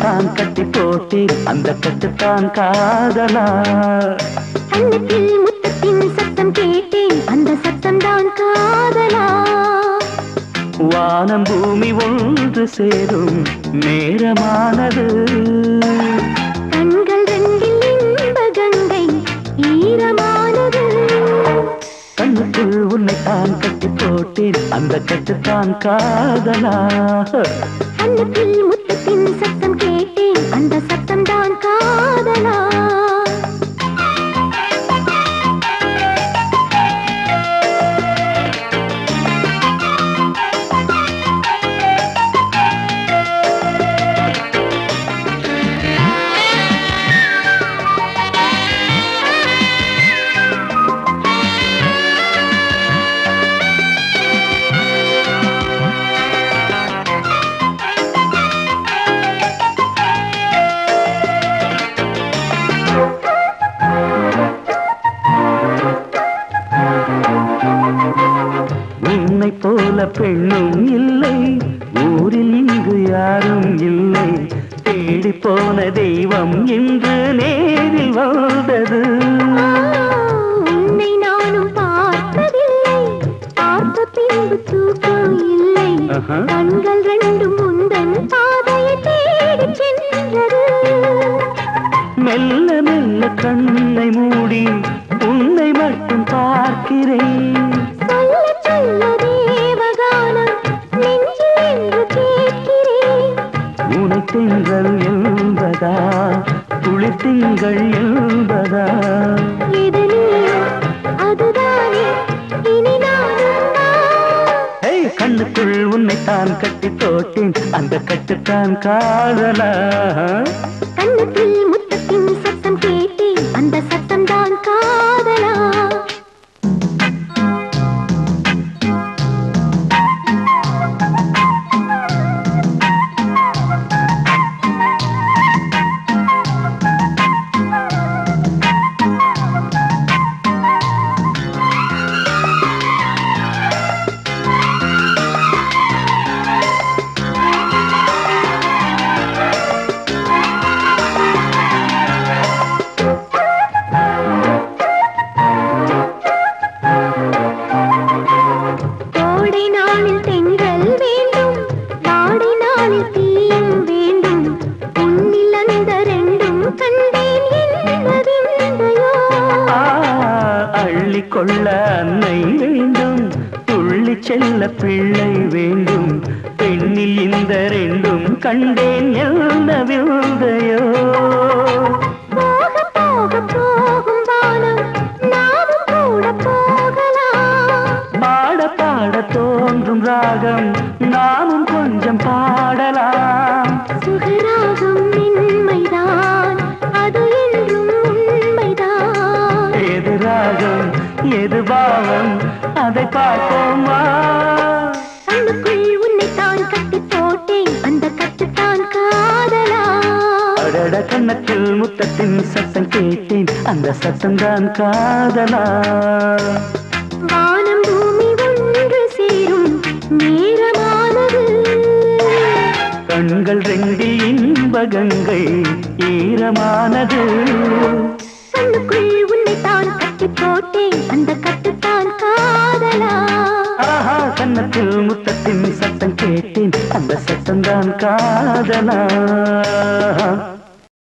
நான் கட்டி போட்டேன். அந்த கட்டுத்தான் காதலா. கண்ணத்தில் முத்தத்தின் சத்தம் கேட்டேன். அந்த சத்தம் தான் காதலா. வானம் பூமி ஒன்று சேரும். நேரமானது. கண்கள் ரெண்டில் இன்ப கங்கை ஈரமானது. கண்ணுக்குள் உன்னை தான் கட்டி போட்டேன். அந்த கட்டுத்தான் காதலா. கண்ணத்தில் முத்தத்தின் சத்தம் உன்னை போல பெண்ணும் இல்லை. ஊரில் இங்கு யாரும் இல்லை. தேடி போன தெய்வம் இன்று நேரில் வந்தது. உன்னை நானும் பார்த்ததில்லை. பார்த்த பின்பு தூக்கம் இல்லை. கண்கள் ரெண்டும் முந்தன் பாதையை தேடி சென்றது. மெல்ல மெல்ல கண்ணை மூடி உன்னை மட்டும் பார்க்கிறேன். திங்கள் என்பதா குளிர் திங்கள் என்பதா? இது அதுதானே கண்ணுக்குள் உன்னை தான் கட்டி போட்டேன் அந்த கட்டுத்தான் காதலா? கண்ணத்தில் அள்ளி கொள்ள அன்னை வேண்டும். துள்ளி செல்ல பிள்ளை வேண்டும். பெண்ணில் இந்த ரெண்டும் கண்டேன் என்ன பாட தோன்றும் ராகம். நாமும் கொஞ்சம் பாடலாம். சுகராகம் எது பாவம் அதை பார்ப்போமா? கண்ணுக்குள் உன்னைத்தான் கட்டி போட்டேன். அந்த கட்டுத்தான் காதலா? அடட கண்ணத்தில் முத்தத்தின் சத்தம் கேட்டேன். அந்த சத்தம் தான் காதலா? வானம் பூமி ஒன்று சேரும். நேரமானது. கண்கள் ரெண்டில் இன்ப கங்கை ஈரமானது. கண்ணுக்குள் உன்னைத்தான் கட்டி போட்டேன் அந்த கட்டுத்தான் காதலா? ஆஹா கண்ணத்தில் முத்தத்தின் சத்தம் கேட்டேன் அந்த சத்தம் தான் காதலா.